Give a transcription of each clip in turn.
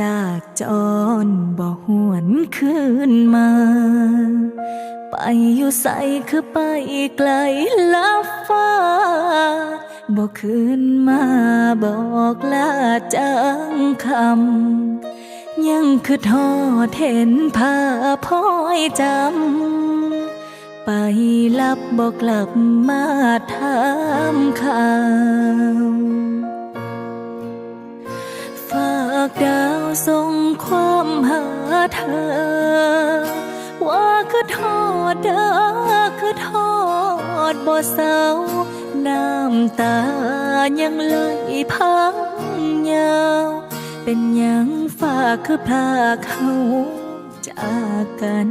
จากจรบ่หวนคืนมา ไปอยู่ใสคือไปไกลลับฟ้าบ่คืนมาบอกลาจังคำ ยังคือทอดเห็นภาพ้อยจำ ไปลับบอกกลับมาถามข่าวากดาวส่งความหาเธอ ว่าคือทอดเด้อคือทอดบ่เศร้าน้ำตายังไหลพังยาว เป็นยังฝากคือพาเขาจากกัน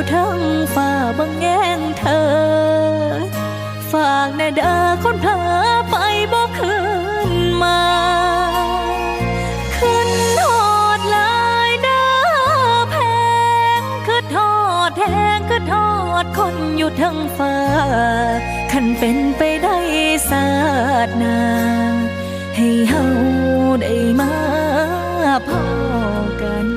อยู่ทั้งฟ้าบังแงงเธอ ฝากแน่เด้อคนเผลอไปบ่คืนมาขึ้นทอดลายเดาแพงคือทอดแทงคือทอดคนอยู่ทั้งฟ้าคันเป็นไปได้ศาสนาให้เฮาได้มาพอกัน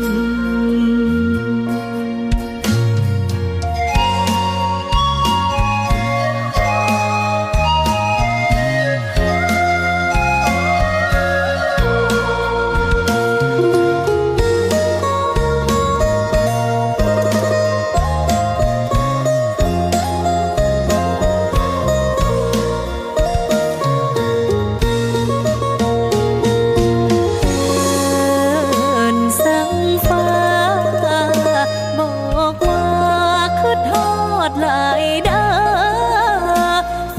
หลายดา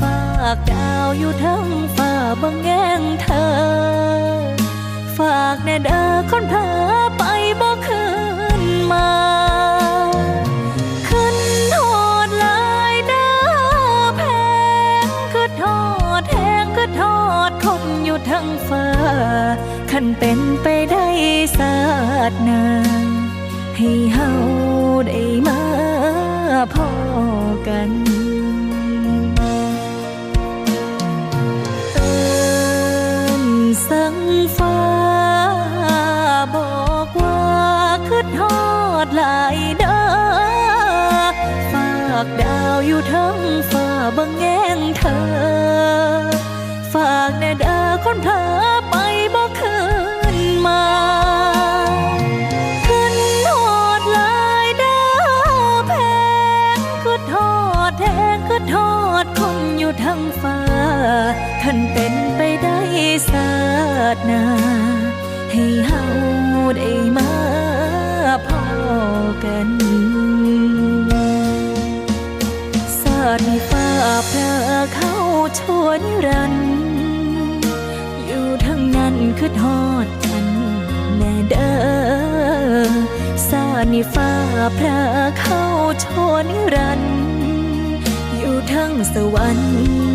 ฝากดาวอยู่ทั้งฟ้าบังแงงเธอ ฝากแน่เด้อคนเผลอไปบ่คืนมาขึ้นทอดหลายดาแพงคือทอดแทงคือทอดคนอยู่ทั้งฟ้าคันเป็นไปได้ศาสนาให้เฮาได้มาพอ คือดหลายเด้อฝากดาวอยู่ทั้งฟ้าบังแงงเธอ ฝากแน่เด้อคนเผลอไปบ่คืนมาขึ้นทอดหลายเดาแพงคือทอดแทงคือทอดคนอยู่ทั้งฟ้าคันเป็นไปได้ศาสนาให้เฮาได้ นสาดในฟ้าพระเข้าชวนรัน อยู่ทั้งนั้นคือทอดกันแน่เด้อสาดในฟ้าพระเข้าชวนรัน อยู่ทั้งสวรรค์